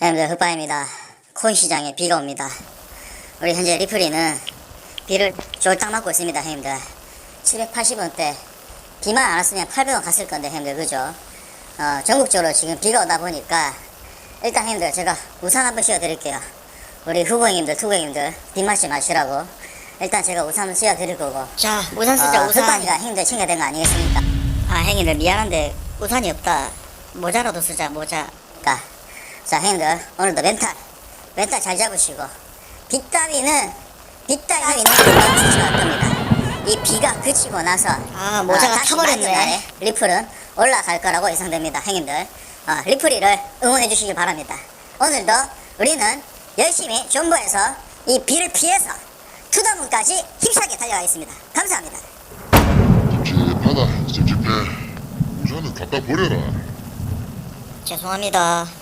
여러분들 흑바입니다. 코인 시장에 비가 옵니다. 우리 현재 리플이는 비를 쫄딱 맞고 있습니다, 형님들. 780원대 비만 안 왔으면 800원 갔을 건데, 형님들 그죠? 어, 전국적으로 지금 비가 오다 보니까 일단 형님들 제가 우산 한번 씌워드릴게요. 우리 후보님들, 투고님들 비 맞지 마시라고. 일단 제가 우산 한번 씌워드릴 거고. 자, 우산 쓰자, 어, 우산. 흑바니가 형님들 챙겨야 되는 거 아니겠습니까? 아, 형님들 미안한데 우산이 없다. 모자라도 쓰자, 모자. 자, 자, 형님들 오늘도 멘탈, 멘탈 잘 잡으시고 빗다위는 빗다위는 지쳐갈 겁니다. 이 비가 그치고 나서 아, 모자가 다시 타버렸네. 맑은 날에 리플은 올라갈 거라고 예상됩니다, 형님들. 어, 리플이를 응원해 주시길 바랍니다. 오늘도 우리는 열심히 존버해서 이 비를 피해서 투더문까지 힘차게 달려가겠습니다. 감사합니다. 찝찝하다 찝찝해 우산은 갖다 버려라 죄송합니다.